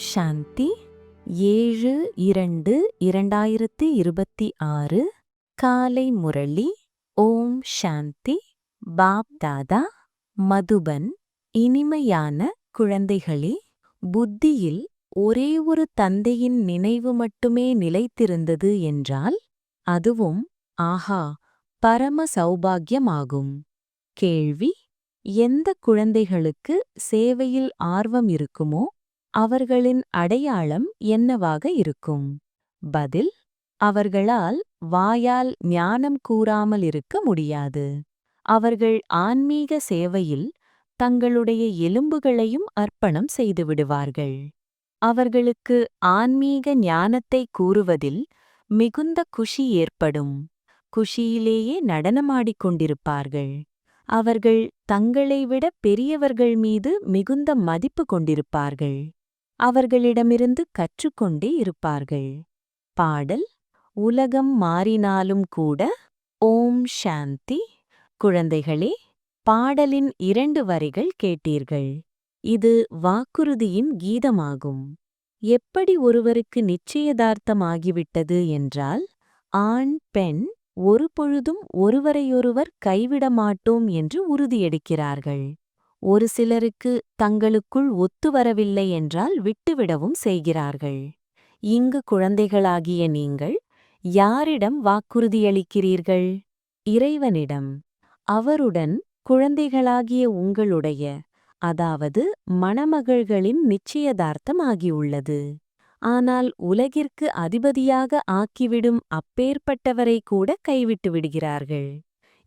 சாந்தி ஏழு இரண்டு இரண்டாயிரத்தி இருபத்தி ஆறு காலை முரளி ஓம் சாந்தி பாப் தாதா மதுபன் இனிமையான குழந்தைகளே புத்தியில் ஒரே ஒரு தந்தையின் நினைவு மட்டுமே நிலைத்திருந்தது என்றால் அதுவும் ஆஹா பரம சௌபாகியமாகும். கேள்வி எந்த குழந்தைகளுக்கு சேவையில் ஆர்வம் இருக்குமோ அவர்களின் அடையாளம் என்னவாக இருக்கும்? பதில் அவர்களால் வாயால் ஞானம் கூறாமல் இருக்க முடியாது. அவர்கள் ஆன்மீக சேவையில் தங்களுடைய எலும்புகளையும் அர்ப்பணம் செய்துவிடுவார்கள் அவர்களுக்கு ஆன்மீக ஞானத்தை கூறுவதில் மிகுந்த குஷி ஏற்படும். குஷியிலேயே நடனமாடிக் கொண்டிருப்பார்கள். அவர்கள் தங்களை விட பெரியவர்கள் மீது மிகுந்த மதிப்பு கொண்டிருப்பார்கள். அவர்களிடமிருந்து கற்றுக்கொண்டே இருப்பார்கள். பாடல் உலகம் மாறினாலும் கூட ஓம் சாந்தி குழந்தைகளே பாடலின் இரண்டு வரிகள் கேட்டீர்கள். இது வாக்குறுதியின் கீதமாகும். எப்படி ஒருவருக்கு நிச்சயதார்த்தமாகிவிட்டது என்றால் ஆண் பெண் ஒரு பொழுதும் ஒருவரையொருவர் கைவிட மாட்டோம் என்று உறுதியெடுக்கிறார்கள். ஒரு சிலருக்கு தங்களுக்குள் ஒத்து வரவில்லை என்றால் விட்டுவிடவும் செய்கிறார்கள். இங்கு குழந்தைகளாகிய நீங்கள் யாரிடம் வாக்குறுதியளிக்கிறீர்கள்? இறைவனிடம். அவருடன் குழந்தைகளாகிய உங்களுடைய அதாவது மணமகள்களின் நிச்சயதார்த்தமாகியுள்ளது ஆனால் உலகிற்கு அதிபதியாக ஆக்கிவிடும் அப்பேற்பட்டவரை கூட கைவிட்டு விடுகிறார்கள்.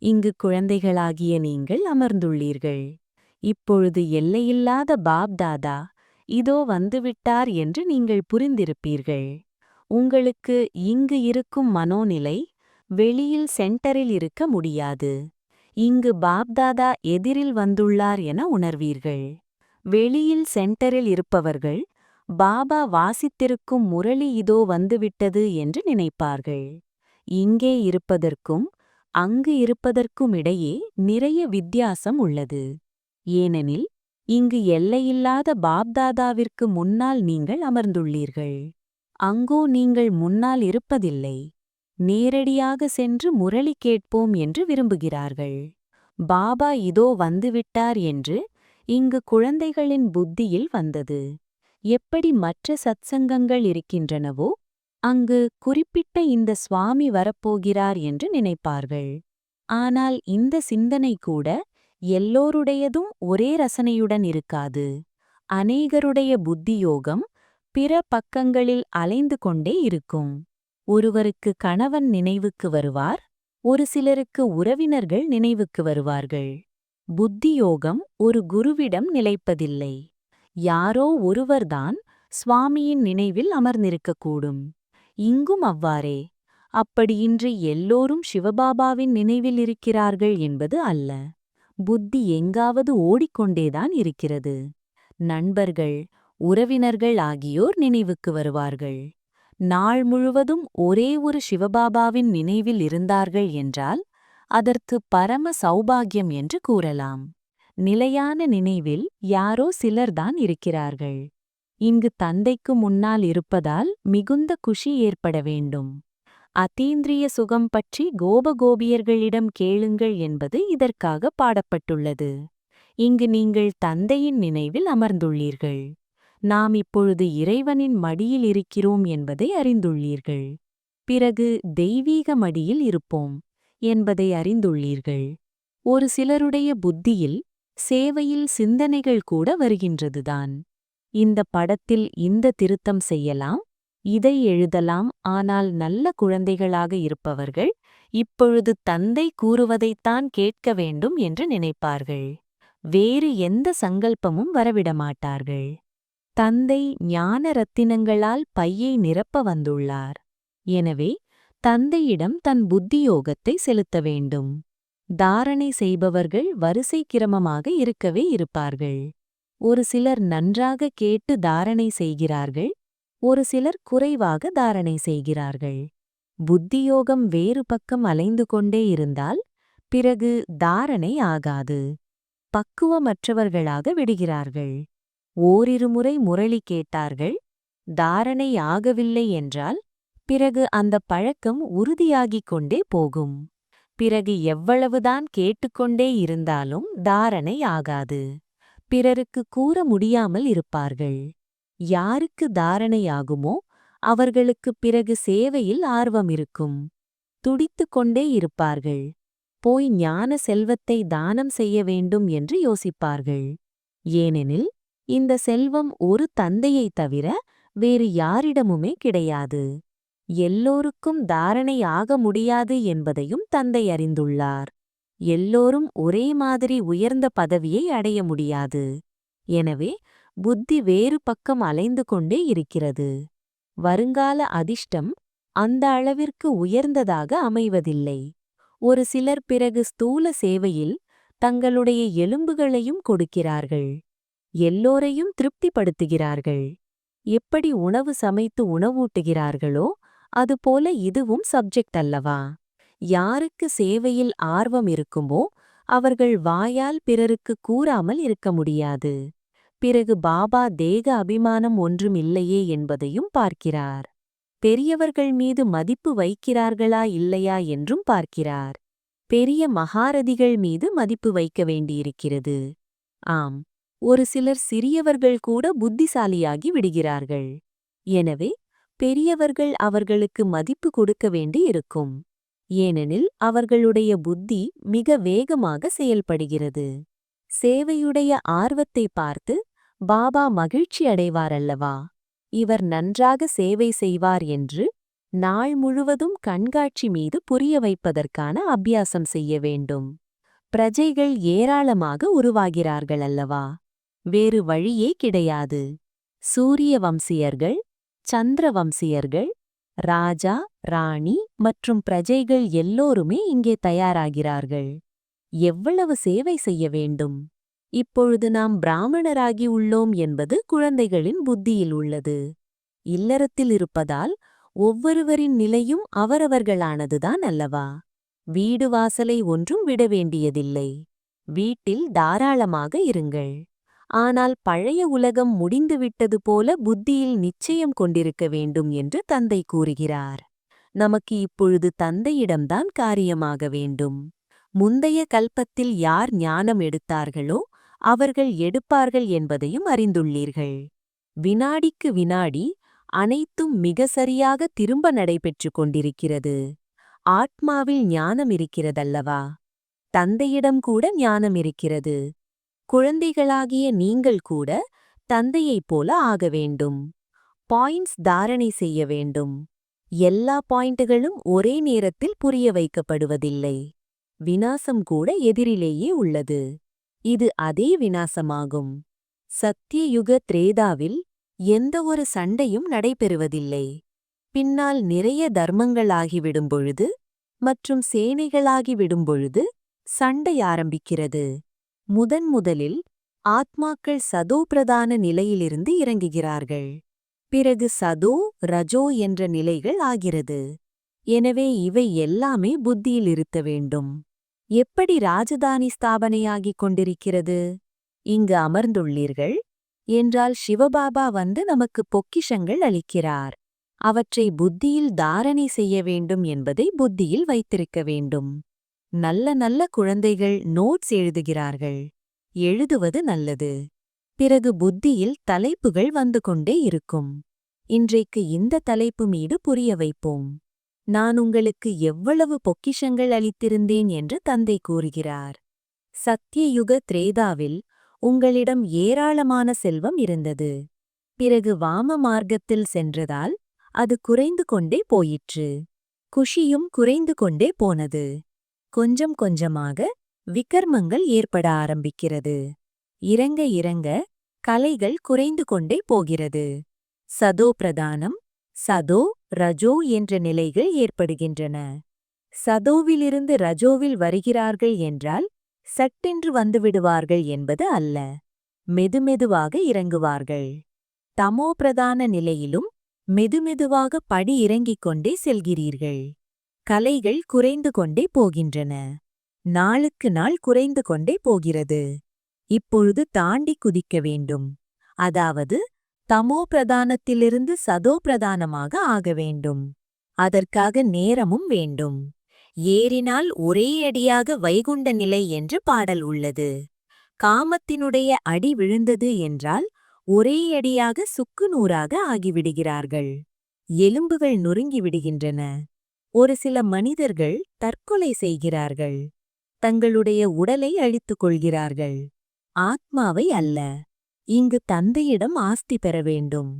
இங்கு குழந்தைகளாகிய நீங்கள் அமர்ந்துள்ளீர்கள். இப்பொழுது எல்லையில்லாத பாப்தாதா இதோ வந்துவிட்டார் என்று நீங்கள் புரிந்திருப்பீர்கள். உங்களுக்கு இங்கு இருக்கும் மனோநிலை வெளியில் சென்டரில் இருக்க முடியாது. இங்கு பாப்தாதா எதிரில் வந்துள்ளார் என உணர்வீர்கள். வெளியில் சென்டரில் இருப்பவர்கள் பாபா வாசித்திருக்கும் முரளி இதோ வந்துவிட்டது என்று நினைப்பார்கள். இங்கே இருப்பதற்கும் அங்கு இருப்பதற்கும் இடையே நிறைய வித்தியாசம் உள்ளது. ஏனெனில் இங்கு எல்லையில்லாத பாப்தாதாவிற்கு முன்னால் நீங்கள் அமர்ந்துள்ளீர்கள். அங்கோ நீங்கள் முன்னால் இருப்பதில்லை. நேரடியாக சென்று முரளி கேட்போம் என்று விரும்புகிறார்கள். பாபா இதோ வந்துவிட்டார் என்று இங்கு குழந்தைகளின் புத்தியில் வந்தது. எப்படி மற்ற சத்சங்கங்கள் இருக்கின்றனவோ அங்கு குறிப்பிட்ட இந்த சுவாமி வரப்போகிறார் என்று நினைப்பார்கள். ஆனால் இந்த சிந்தனை கூட எல்லோருடையதும் ஒரே ரசனையுடன் இருக்காது. அநேகருடைய புத்தியோகம் பிற பக்கங்களில் அலைந்து கொண்டே இருக்கும். ஒருவருக்கு கணவன் நினைவுக்கு வருவார் ஒரு சிலருக்கு உறவினர்கள் நினைவுக்கு வருவார்கள். புத்தியோகம் ஒரு குருவிடம் நிலைப்பதில்லை. யாரோ ஒருவர்தான் சுவாமியின் நினைவில் அமர்ந்திருக்கக்கூடும். இங்கும் அவ்வாறே. அப்படியின்றி எல்லோரும் சிவபாபாவின் நினைவில் இருக்கிறார்கள் என்பது அல்ல. புத்தி எங்காவது ஓடிக்கொண்டேதான் இருக்கிறது. நண்பர்கள் உறவினர்கள் ஆகியோர் நினைவுக்கு வருவார்கள். நாள் முழுவதும் ஒரே ஒரு சிவபாபாவின் நினைவில் இருந்தார்கள் என்றால் அதற்கு பரம சௌபாகியம் என்று கூறலாம். நிலையான நினைவில் யாரோ சிலர்தான் இருக்கிறார்கள். இங்கு தந்தைக்கு முன்னால் இருப்பதால் மிகுந்த குஷி ஏற்பட வேண்டும். அதீந்திரிய சுகம் பற்றி கோபகோபியர்களிடம் கேளுங்கள் என்பது இதற்காக பாடப்பட்டுள்ளது. இங்கு நீங்கள் தந்தையின் நினைவில் அமர்ந்துள்ளீர்கள். நாம் இப்பொழுது இறைவனின் மடியில் இருக்கிறோம் என்பதை அறிந்துள்ளீர்கள். பிறகு தெய்வீக மடியில் இருப்போம் என்பதை அறிந்துள்ளீர்கள். ஒரு சிலருடைய புத்தியில் சேவையில் சிந்தனைகள் கூட வருகின்றதுதான். இந்த படத்தில் இந்த திருத்தம் செய்யலாம். இதை எழுதலாம். ஆனால் நல்ல குழந்தைகளாக இருப்பவர்கள் இப்பொழுது தந்தை கூறுவதைத்தான் கேட்க வேண்டும் என்று நினைப்பார்கள். வேறு எந்த சங்கல்பமும் வரவிடமாட்டார்கள் தந்தை ஞான ரத்தினங்களால் பையை நிரப்ப வந்துள்ளார். எனவே தந்தையிடம் தன் புத்தியோகத்தை செலுத்த வேண்டும். தாரணை செய்பவர்கள் வரிசை கிரமமாக இருக்கவே இருப்பார்கள். ஒரு சிலர் நன்றாக கேட்டு தாரணை செய்கிறார்கள். ஒரு சிலர் குறைவாக தாரணை செய்கிறார்கள். புத்தியோகம் வேறு பக்கம் அலைந்து கொண்டே இருந்தால் பிறகு தாரணை ஆகாது. பக்குவமற்றவர்களாக விடுகிறார்கள். ஓரிருமுறை முரளி கேட்டார்கள் தாரணை ஆகவில்லை என்றால் பிறகு அந்த பழக்கம் உறுதியாகிக் கொண்டே போகும். பிறகு எவ்வளவுதான் கேட்டுக்கொண்டே இருந்தாலும் தாரணை ஆகாது. பிறருக்கு கூற முடியாமல் இருப்பார்கள். யாருக்கு தாரணையாகுமோ அவர்களுக்கு பிறகு சேவையில் ஆர்வம் இருக்கும். துடித்துக் கொண்டே இருப்பார்கள். போய் ஞான செல்வத்தை தானம் செய்ய வேண்டும் என்று யோசிப்பார்கள். ஏனெனில் இந்த செல்வம் ஒரு தந்தையைத் தவிர வேறு யாரிடமுமே கிடையாது. எல்லோருக்கும் தாரணை ஆக முடியாது என்பதையும் தந்தை அறிந்துள்ளார். எல்லோரும் ஒரே மாதிரி உயர்ந்த பதவியை அடைய முடியாது. எனவே புத்தி வேறு பக்கம் அலைந்து கொண்டே இருக்கிறது. வருங்கால அதிர்ஷ்டம் அந்த அளவிற்கு உயர்ந்ததாக அமைவதில்லை. ஒரு சிலர் பிறகு ஸ்தூல சேவையில் தங்களுடைய எலும்புகளையும் கொடுக்கிறார்கள். எல்லோரையும் திருப்திப்படுத்துகிறார்கள். எப்படி உணவு சமைத்து உணவூட்டுகிறார்களோ அதுபோல இதுவும் சப்ஜெக்ட் அல்லவா? யாருக்கு சேவையில் ஆர்வம் இருக்குமோ அவர்கள் வாயால் பிறருக்கு கூறாமல் இருக்க முடியாது. பிறகு பாபா தேக அபிமானம் ஒன்றும் இல்லையே என்பதையும் பார்க்கிறார். பெரியவர்கள் மீது மதிப்பு வைக்கிறார்களா இல்லையா என்றும் பார்க்கிறார். பெரிய மகாரதிகள் மீது மதிப்பு வைக்க வேண்டியிருக்கிறது. ஆம் ஒரு சிலர் சிறியவர்கள் கூட புத்திசாலியாகி விடுகிறார்கள். எனவே பெரியவர்கள் அவர்களுக்கு மதிப்பு கொடுக்க வேண்டி இருக்கும். ஏனெனில் அவர்களுடைய புத்தி மிக வேகமாக செயல்படுகிறது. சேவையுடைய ஆர்வத்தை பார்த்து பாபா மகிழ்ச்சி அடைவாரல்லவா? இவர் நன்றாக சேவை செய்வார் என்று நாள் முழுவதும் கண்காட்சி மீது புரிய வைப்பதற்கான அபியாசம் செய்ய வேண்டும். பிரஜைகள் ஏராளமாக உருவாகிறார்கள் அல்லவா வேறு வழியே கிடையாது. சூரிய வம்சியர்கள் சந்திர வம்சியர்கள் ராஜா ராணி மற்றும் பிரஜைகள் எல்லோருமே இங்கே தயாராகிறார்கள். எவ்வளவு சேவை செய்ய வேண்டும்? இப்பொழுது நாம் பிராமணராகி உள்ளோம் என்பது குழந்தைகளின் புத்தியில் உள்ளது. இல்லறத்தில் இருப்பதால் ஒவ்வொருவரின் நிலையும் அவரவர்களானதுதான் அல்லவா? வீடு வாசலை ஒன்றும் விட வேண்டியதில்லை. வீட்டில் தாராளமாக இருங்கள். ஆனால் பழைய உலகம் முடிந்துவிட்டது போல புத்தியில் நிச்சயம் கொண்டிருக்க வேண்டும் என்று தந்தை கூறுகிறார். நமக்கு இப்பொழுது தந்தையிடம்தான் காரியமாக வேண்டும். முந்தைய கல்பத்தில் யார் ஞானம் எடுத்தார்களோ அவர்கள் எடுப்பார்கள் என்பதையும் அறிந்துள்ளீர்கள். வினாடிக்கு வினாடி அனைத்தும் மிக சரியாக திரும்ப நடைபெற்று கொண்டிருக்கிறது. ஆத்மாவில் ஞானம் இருக்கிறதல்லவா? தந்தையிடம் கூட ஞானம் இருக்கிறது. குழந்தைகளாகிய நீங்கள் கூட தந்தையைப் போல ஆக வேண்டும். பாயிண்ட்ஸ் தாரணை செய்ய வேண்டும். எல்லா பாயிண்ட்டுகளும் ஒரே நேரத்தில் புரிய வைக்கப்படுவதில்லை. வினாசம் கூட எதிரிலேயே உள்ளது. இது அதே வினாசமாகும் சத்தியயுக திரேதாவில் எந்த ஒரு சண்டையும் நடைபெறுவதில்லை. பின்னால் நிறைய தர்மங்களாகிவிடும் பொழுது மற்றும் சேனைகளாகிவிடும் பொழுது சண்டை ஆரம்பிக்கிறது. முதன் முதலில் ஆத்மாக்கள் சதோ பிரதான நிலையிலிருந்து இறங்குகிறார்கள். பிறகு சதோ ரஜோ என்ற நிலைகள் ஆகிறது. எனவே இவை எல்லாமே புத்தியில் இருத்த வேண்டும். எப்படி ராஜதானி ஸ்தாபனையாகிக் கொண்டிருக்கிறது? இங்கு அமர்ந்துள்ளீர்கள்? என்றால் சிவபாபா வந்து நமக்கு பொக்கிஷங்கள் அளிக்கிறார். அவற்றை புத்தியில் தாரணை செய்ய வேண்டும் என்பதை புத்தியில் வைத்திருக்க வேண்டும். நல்ல நல்ல குழந்தைகள் நோட்ஸ் எழுதுகிறார்கள். எழுதுவது நல்லது. பிறகு புத்தியில் தலைப்புகள் வந்து கொண்டே இருக்கும். இன்றைக்கு இந்த தலைப்பு மீது புரிய வைப்போம். நான் உங்களுக்கு எவ்வளவு பொக்கிஷங்கள் அளித்திருந்தேன் என்று தந்தை கூறுகிறார். சத்தியயுக திரேதாவில் உங்களிடம் ஏராளமான செல்வம் இருந்தது. பிறகு வாம மார்க்கத்தில் சென்றதால் அது குறைந்து கொண்டே போயிற்று. குஷியும் குறைந்து கொண்டே போனது. கொஞ்சம் கொஞ்சமாக விக்கர்மங்கள் ஏற்பட ஆரம்பிக்கிறது. இறங்க இறங்க கலைகள் குறைந்து கொண்டே போகிறது. சதோ பிரதானம் சதோ ரஜோ என்ற நிலைகள் ஏற்படுகின்றன. சதோவிலிருந்து ரஜோவில் வருகிறார்கள் என்றால் சட்டென்று வந்துவிடுவார்கள் என்பது அல்ல. மெதுமெதுவாக இறங்குவார்கள். தமோ பிரதான நிலையிலும் மெதுமெதுவாக படி இறங்கிக் கொண்டே செல்கிறீர்கள். கலைகள் குறைந்து கொண்டே போகின்றன. நாளுக்கு நாள் குறைந்து கொண்டே போகிறது. இப்பொழுது தாண்டி குதிக்க வேண்டும். அதாவது தமோ பிரதானத்திலிருந்து சதோ பிரதானமாக ஆக வேண்டும். அதற்காக நேரமும் வேண்டும். ஏறினால் ஒரே அடியாக வைகுண்ட நிலை என்று பாடல் உள்ளது. காமத்தினுடைய அடி விழுந்தது என்றால் ஒரே அடியாக சுக்குநூறாக ஆகிவிடுகிறார்கள். எலும்புகள் நொறுங்கிவிடுகின்றன ஒரு சில மனிதர்கள் தற்கொலை செய்கிறார்கள். தங்களுடைய உடலை அழித்துக் கொள்கிறார்கள். ஆத்மாவை அல்ல. இங்கு தந்தையிடம் ஆஸ்தி பெற வேண்டும்.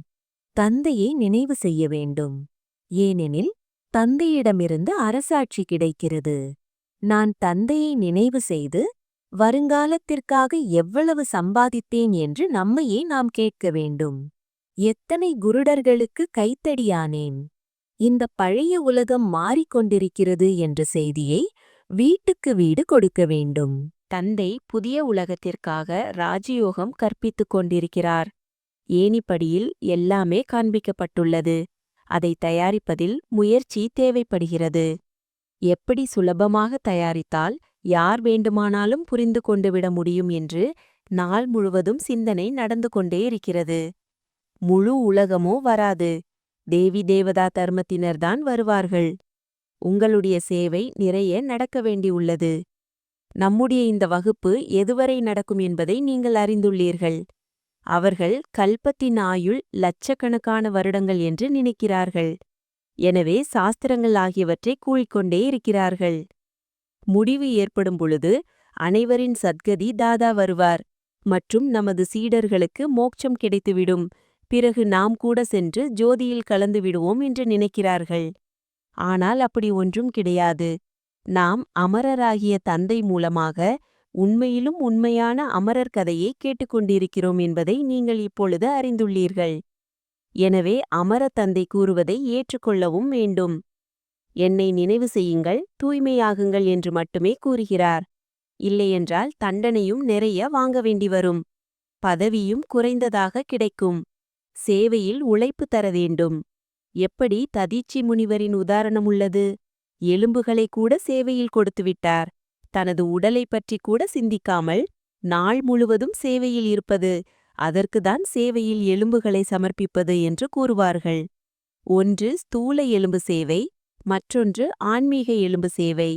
தந்தையை நினைவு செய்ய வேண்டும். ஏனெனில் தந்தையிடமிருந்து அரசாட்சி கிடைக்கிறது. நான் தந்தையை நினைவு செய்து வருங்காலத்திற்காக எவ்வளவு சம்பாதித்தேன் என்று நம்மையே நாம் கேட்க வேண்டும். எத்தனை குருடர்களுக்கு கைத்தடியானேன். இந்த பழைய உலகம் மாறிக்கொண்டிருக்கிறது என்ற செய்தியை வீட்டுக்கு வீடு கொடுக்க வேண்டும். தந்தை புதிய உலகத்திற்காக ராஜயோகம் கற்பித்துக் கொண்டிருக்கிறார். ஏனிப்படியில் எல்லாமே காண்பிக்கப்பட்டுள்ளது. அதை தயாரிப்பதில் முயற்சி தேவைப்படுகிறது. எப்படி சுலபமாக தயாரித்தால் யார் வேண்டுமானாலும் புரிந்து கொண்டு விட முடியும் என்று நாள் முழுவதும் சிந்தனை நடந்து கொண்டே இருக்கிறது. முழு உலகமோ வராது. தேவி தேவதா தர்மத்தினர்தான் வருவார்கள். உங்களுடைய சேவை நிறைய நடக்க வேண்டியுள்ளது. நம்முடைய இந்த வகுப்பு எதுவரை நடக்கும் என்பதை நீங்கள் அறிந்துள்ளீர்கள். அவர்கள் கல்பத்தின் ஆயுள் லட்சக்கணக்கான வருடங்கள் என்று நினைக்கிறார்கள். எனவே சாஸ்திரங்கள் ஆகியவற்றை கூறிக்கொண்டே இருக்கிறார்கள். முடிவு ஏற்படும் பொழுது அனைவரின் சத்கதி தாதா வருவார். மற்றும் நமது சீடர்களுக்கு மோட்சம் கிடைத்துவிடும். பிறகு நாம் கூட சென்று ஜோதியில் கலந்து விடுவோம் என்று நினைக்கிறார்கள். ஆனால் அப்படி ஒன்றும் கிடையாது. நாம் அமரராகிய தந்தை மூலமாக உண்மையிலும் உண்மையான அமரர் கதையை கேட்டுக்கொண்டிருக்கிறோம் என்பதை நீங்கள் இப்பொழுது அறிந்துள்ளீர்கள். எனவே அமர தந்தை கூறுவதை ஏற்றுக்கொள்ளவும் வேண்டும். என்னை நினைவு செய்யுங்கள் தூய்மையாகுங்கள் என்று மட்டுமே கூறுகிறார். இல்லையென்றால் தண்டனையும் நிறைய வாங்க வேண்டி வரும். பதவியும் குறைந்ததாக கிடைக்கும். சேவையில் உழைப்பு தர வேண்டும். எப்படி ததீச்சி முனிவரின் உதாரணம் உள்ளது? எலும்புகளை கூட சேவையில் கொடுத்துவிட்டார் தனது உடலை பற்றி கூட சிந்திக்காமல் நாள் முழுவதும் சேவையில் இருப்பது அதற்குதான் சேவையில் எலும்புகளை சமர்ப்பிப்பது என்று கூறுவார்கள். ஒன்று ஸ்தூல எலும்பு சேவை மற்றொன்று ஆன்மீக எலும்பு சேவை.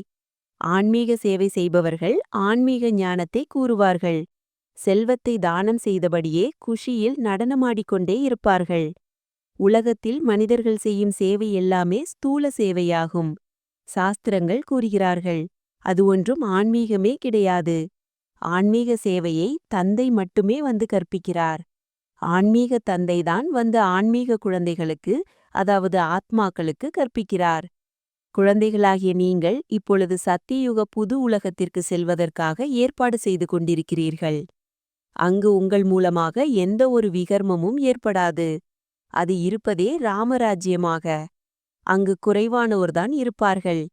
ஆன்மீக சேவை செய்பவர்கள் ஆன்மீக ஞானத்தை கூறுவார்கள். செல்வத்தை தானம் செய்தபடியே குஷியில் நடனமாடிக்கொண்டே இருப்பார்கள். உலகத்தில் மனிதர்கள் செய்யும் சேவை எல்லாமே ஸ்தூல சேவையாகும். சாஸ்திரங்கள் கூறுகிறார்கள். அது ஒன்றும் ஆன்மீகமே கிடையாது. ஆன்மீக சேவையை தந்தை மட்டுமே வந்து கற்பிக்கிறார். ஆன்மீக தந்தைதான் வந்து ஆன்மீக குழந்தைகளுக்கு அதாவது ஆத்மாக்களுக்கு கற்பிக்கிறார். குழந்தைகளாகிய நீங்கள் இப்பொழுது சத்தியுக புது உலகத்திற்கு செல்வதற்காக ஏற்பாடு செய்து கொண்டிருக்கிறீர்கள். அங்கு உங்கள் மூலமாக எந்த ஒரு விகர்மமும் ஏற்படாது. அது இருப்பதே ராமராஜ்யமாக. அங்கு குறைவானோர்தான் இருப்பார்கள்.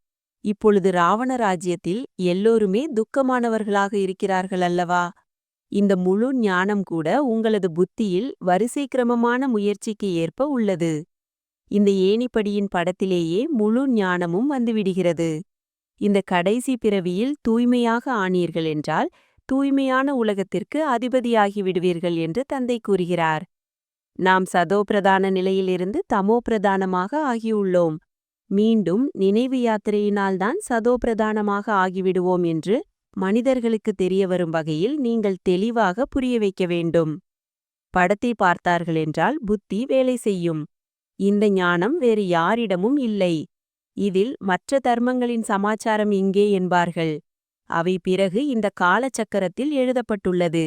இப்பொழுது ராவண ராஜ்யத்தில் எல்லோருமே துக்கமானவர்களாக இருக்கிறார்கள் அல்லவா? இந்த முழு ஞானம் கூட உங்களது புத்தியில் வரிசை கிரமமான முயற்சிக்கு ஏற்ப உள்ளது. இந்த ஏணிப்படியின் படத்திலேயே முழு ஞானமும் வந்துவிடுகிறது. இந்த கடைசி பிறவியில் தூய்மையாக ஆனீர்கள் என்றால் தூய்மையான உலகத்திற்கு அதிபதியாகி விடுவீர்கள் என்று தந்தை கூறுகிறார். நாம் சதோபிரதான நிலையிலிருந்து தமோபிரதானமாக ஆகியுள்ளோம். மீண்டும் நினைவு யாத்திரையினால்தான் சதோபிரதானமாக ஆகிவிடுவோம் என்று மனிதர்களுக்கு தெரியவரும் வகையில் நீங்கள் தெளிவாக புரிய வைக்க வேண்டும். படத்தை பார்த்தார்கள் என்றால் புத்தி வேலை செய்யும். இந்த ஞானம் வேறு யாரிடமும் இல்லை. இதில் மற்ற தர்மங்களின் சமாச்சாரம் இங்கே என்பார்கள். அவை பிறகு இந்த காலச்சக்கரத்தில் எழுதப்பட்டுள்ளது.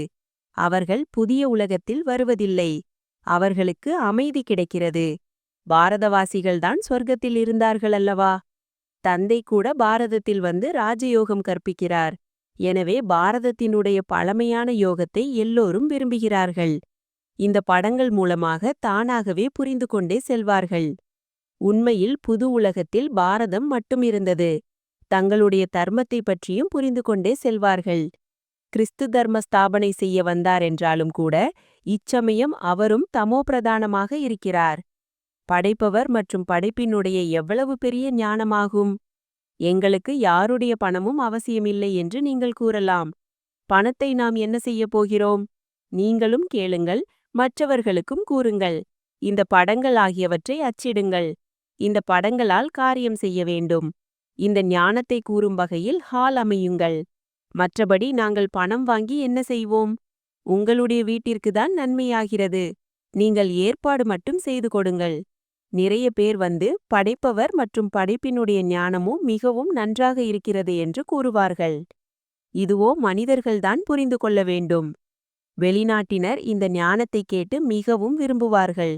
அவர்கள் புதிய உலகத்தில் வருவதில்லை. அவர்களுக்கு அமைதி கிடைக்கிறது. பாரதவாசிகள்தான் சொர்க்கத்தில் இருந்தார்கள் அல்லவா? தந்தை கூட பாரதத்தில் வந்து ராஜயோகம் கற்பிக்கிறார். எனவே பாரதத்தினுடைய பழமையான யோகத்தை எல்லோரும் விரும்புகிறார்கள். இந்த படங்கள் மூலமாக தானாகவே புரிந்து கொண்டே செல்வார்கள். உண்மையில் புது உலகத்தில் பாரதம் மட்டும் இருந்தது. தங்களுடைய தர்மத்தை பற்றியும் புரிந்து கொண்டே செல்வார்கள். கிறிஸ்து தர்ம ஸ்தாபனை செய்ய வந்தார் என்றாலும் கூட இச்சமயம் அவரும் தமோபிரதானமாக இருக்கிறார். படைப்பவர் மற்றும் படைப்பினுடைய எவ்வளவு பெரிய ஞானமாகும்? எங்களுக்கு யாருடைய பணமும் அவசியமில்லை என்று நீங்கள் கூறலாம். பணத்தை நாம் என்ன செய்யப் போகிறோம்? நீங்களும் கேளுங்கள் மற்றவர்களுக்கும் கூறுங்கள். இந்த படங்கள் ஆகியவற்றை அச்சிடுங்கள். இந்த படங்களால் காரியம் செய்ய வேண்டும். இந்த ஞானத்தை கூறும் வகையில் ஹால் அமையுங்கள். மற்றபடி நாங்கள் பணம் வாங்கி என்ன செய்வோம்? உங்களுடைய வீட்டிற்கு தான் நன்மையாகிறது. நீங்கள் ஏற்பாடு மட்டும் செய்து கொடுங்கள். நிறைய பேர் வந்து படைப்பவர் மற்றும் படைப்பினுடைய ஞானமும் மிகவும் நன்றாக இருக்கிறது என்று கூறுவார்கள். இதுவோ மனிதர்கள்தான் புரிந்து கொள்ள வேண்டும். வெளிநாட்டினர் இந்த ஞானத்தை கேட்டு மிகவும் விரும்புவார்கள்.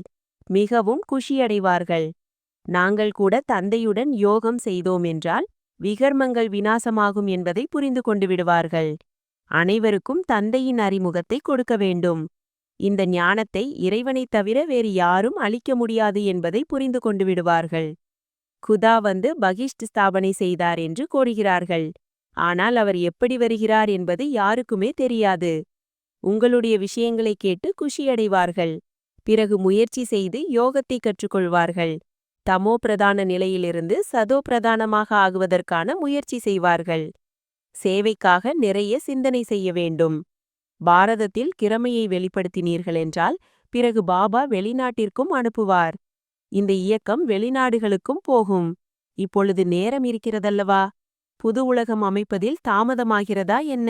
மிகவும் குஷியடைவார்கள். நாங்கள் கூட தந்தையுடன் யோகம் செய்தோம் என்றால் விகர்மங்கள் வினாசமாகும் என்பதை புரிந்து கொண்டு விடுவார்கள். அனைவருக்கும் தந்தையின் அறிமுகத்தை கொடுக்க வேண்டும். இந்த ஞானத்தை இறைவனைத் தவிர வேறு யாரும் அளிக்க முடியாது என்பதை புரிந்து கொண்டு விடுவார்கள். குதா வந்து பகிஷ்ட் ஸ்தாபனை செய்தார் என்று கோருகிறார்கள். ஆனால் அவர் எப்படி வருகிறார் என்பது யாருக்குமே தெரியாது. உங்களுடைய விஷயங்களை கேட்டு குஷியடைவார்கள். பிறகு முயற்சி செய்து யோகத்தை கற்றுக்கொள்வார்கள். தமோ பிரதான நிலையிலிருந்து சதோ பிரதானமாக ஆகுவதற்கான முயற்சி செய்வார்கள். சேவைக்காக நிறைய சிந்தனை செய்ய வேண்டும். பாரதத்தில் கிறமையை வெளிப்படுத்தினீர்கள் என்றால் பிறகு பாபா வெளிநாட்டிற்கும் அனுப்புவார். இந்த இயக்கம் வெளிநாடுகளுக்கும் போகும். இப்பொழுது நேரம் இருக்கிறதல்லவா? புது உலகம் அமைப்பதில் தாமதமாகிறதா என்ன?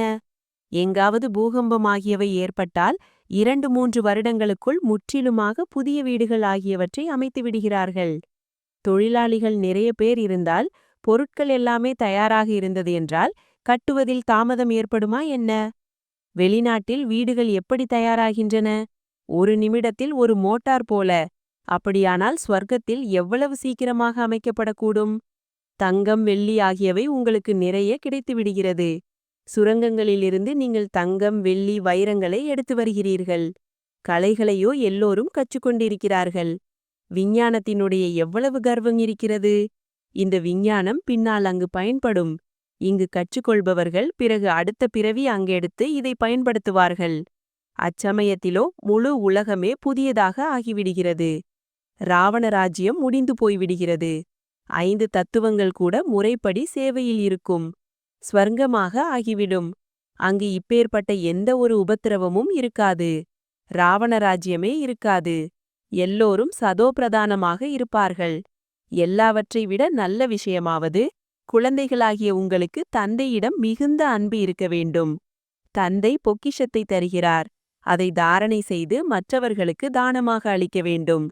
எங்காவது பூகம்பம் ஆகியவை ஏற்பட்டால் இரண்டு மூன்று வருடங்களுக்குள் முற்றிலுமாக புதிய வீடுகள் ஆகியவற்றை அமைத்து விடுகிறார்கள். தொழிலாளிகள் நிறைய பேர் இருந்தால் பொருட்கள் எல்லாமே தயாராக இருந்தது என்றால் கட்டுவதில் தாமதம் ஏற்படுமா என்ன? வெளிநாட்டில் வீடுகள் எப்படி தயாராகின்றன? ஒரு நிமிடத்தில் ஒரு மோட்டார் போல. அப்படியானால் ஸ்வர்க்கத்தில் எவ்வளவு சீக்கிரமாக அமைக்கப்படக்கூடும்? தங்கம் வெள்ளி ஆகியவை உங்களுக்கு நிறைய கிடைத்துவிடுகிறது. சுரங்கங்களிலிருந்து நீங்கள் தங்கம் வெள்ளி வைரங்களை எடுத்து வருகிறீர்கள். கலைகளையோ எல்லோரும் கற்றுக்கொண்டிருக்கிறார்கள். விஞ்ஞானத்தினுடைய எவ்வளவு கர்வம் இருக்கிறது? இந்த விஞ்ஞானம் பின்னால் அங்கு பயன்படும். இங்கு கற்றுக்கொள்பவர்கள் பிறகு அடுத்த பிறவி அங்கெடுத்து இதை பயன்படுத்துவார்கள். அச்சமயத்திலோ முழு உலகமே புதியதாக ஆகிவிடுகிறது. ராவண ராஜ்யம் முடிந்து போய்விடுகிறது. ஐந்து தத்துவங்கள் கூட முறைப்படி சேவையில் இருக்கும். ஸ்வர்க்கமாக ஆகிவிடும். அங்கு இப்பேற்பட்ட எந்த ஒரு உபத்திரவமும் இருக்காது. ராவண ராஜ்யமே இருக்காது. எல்லோரும் சதோபிரதானமாக இருப்பார்கள். எல்லாவற்றை விட நல்ல விஷயமாவது குழந்தைகளாகிய உங்களுக்கு தந்தையிடம் மிகுந்த அன்பு இருக்க வேண்டும். தந்தை பொக்கிஷத்தை தருகிறார். அதை தாரணை செய்து மற்றவர்களுக்கு தானமாக அளிக்க வேண்டும்.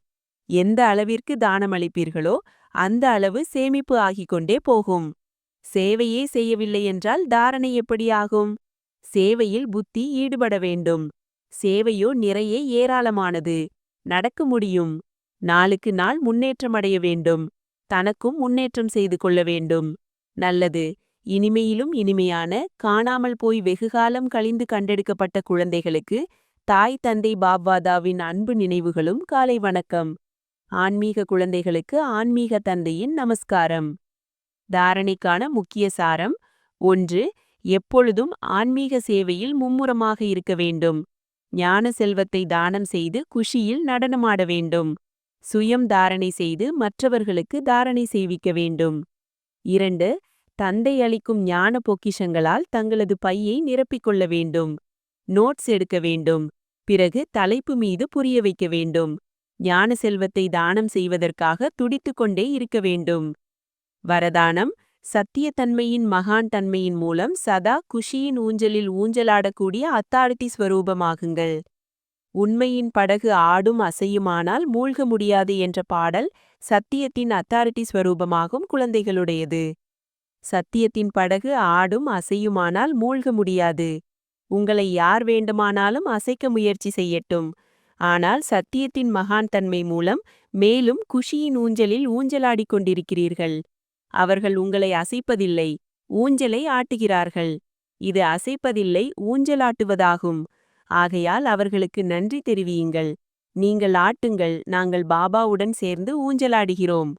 எந்த அளவிற்கு தானமளிப்பீர்களோ அந்த அளவு சேமிப்பு ஆகிக் கொண்டே போகும். சேவையே செய்யவில்லை என்றால் தாரணை எப்படி ஆகும்? சேவையில் புத்தி ஈடுபட வேண்டும். சேவையோ நிறைய ஏராளமானது. நடக்க முடியும். நாளுக்கு நாள் முன்னேற்றமடைய வேண்டும். தனக்கும் முன்னேற்றம் செய்து கொள்ள வேண்டும். நல்லது. இனிமையிலும் இனிமையான காணாமல் போய் வெகுகாலம் கழிந்து கண்டெடுக்கப்பட்ட குழந்தைகளுக்கு தாய் தந்தை பாப்வாதாவின் அன்பு நினைவுகளும் காலை வணக்கம். ஆன்மீக குழந்தைகளுக்கு ஆன்மீக தந்தையின் நமஸ்காரம். தாரணைக்கான முக்கிய சாரம் ஒன்று எப்பொழுதும் ஆன்மீக சேவையில் மும்முரமாக இருக்க வேண்டும். ஞான செல்வத்தை தானம் செய்து குஷியில் நடனமாட வேண்டும். சுயம் தாரணை செய்து மற்றவர்களுக்கு தாரணை செய்விக்க வேண்டும். இரண்டு தந்தை அளிக்கும் ஞான பொக்கிஷங்களால் தங்களது பையை நிரப்பிக்கொள்ள வேண்டும். நோட்ஸ் எடுக்க வேண்டும். பிறகு தலைப்பு மீது புரிய வைக்க வேண்டும். ஞான செல்வத்தை தானம் செய்வதற்காக துடித்துக்கொண்டே இருக்க வேண்டும். வரதானம் சத்தியத்தன்மையின் மகான் தன்மையின் மூலம் சதா குஷியின் ஊஞ்சலில் ஊஞ்சலாடக்கூடிய அத்தாரிட்டி ஸ்வரூபமாகுங்கள். உண்மையின் படகு ஆடும் அசையுமானால் மூழ்க முடியாது என்ற பாடல் சத்தியத்தின் அத்தாரிட்டி ஸ்வரூபமாகும் குழந்தைகளுடையது. சத்தியத்தின் படகு ஆடும் அசையுமானால் மூழ்க முடியாது. உங்களை யார் வேண்டுமானாலும் அசைக்க முயற்சி செய்யட்டும். ஆனால் சத்தியத்தின் மகான் தன்மை மூலம் மேலும் குஷியின் ஊஞ்சலில் ஊஞ்சலாடிக் கொண்டிருக்கிறீர்கள். அவர்கள் உங்களை அசைப்பதில்லை ஊஞ்சலை ஆட்டுகிறார்கள். இது அசைப்பதில்லை ஊஞ்சலாட்டுவதாகும். ஆகையால் அவர்களுக்கு நன்றி தெரிவியுங்கள். நீங்கள் ஆட்டுங்கள் நாங்கள் பாபாவுடன் சேர்ந்து ஊஞ்சலாடுகிறோம்.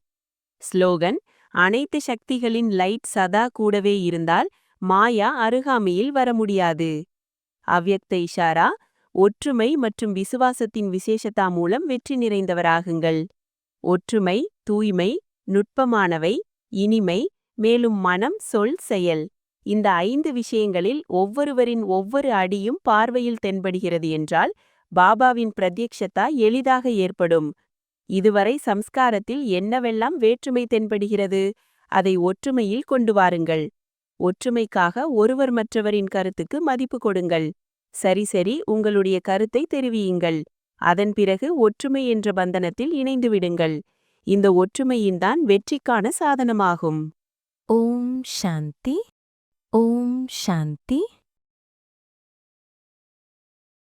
ஸ்லோகன் அனைத்து சக்திகளின் லைட் சதா கூடவே இருந்தால் மாயா அருகாமையில் வர முடியாது. அவ்யக்த இஷாரா ஒற்றுமை மற்றும் விசுவாசத்தின் விசேஷத்தா மூலம் வெற்றி நிறைந்தவராகுங்கள். ஒற்றுமை தூய்மை நுட்பமானவை இனிமை மேலும் மனம் சொல் செயல். இந்த ஐந்து விஷயங்களில் ஒவ்வொருவரின் ஒவ்வொரு அடியும் பார்வையில் தென்படுகிறது என்றால் பாபாவின் பிரத்யக்ஷத்தா எளிதாக ஏற்படும். இதுவரை சம்ஸ்காரத்தில் என்னவெல்லாம் வேற்றுமை தென்படுகிறது அதை ஒற்றுமையில் கொண்டு வாருங்கள். ஒற்றுமைக்காக ஒருவர் மற்றவரின் கருத்துக்கு மதிப்பு கொடுங்கள். சரி சரி உங்களுடைய கருத்தை தெரிவியுங்கள். அதன் பிறகு ஒற்றுமை என்ற பந்தனத்தில் இணைந்து விடுங்கள். இந்த ஒற்றுமையின்தான் வெற்றிக்கான சாதனமாகும். ஓம் சாந்தி. ஓம் சாந்தி.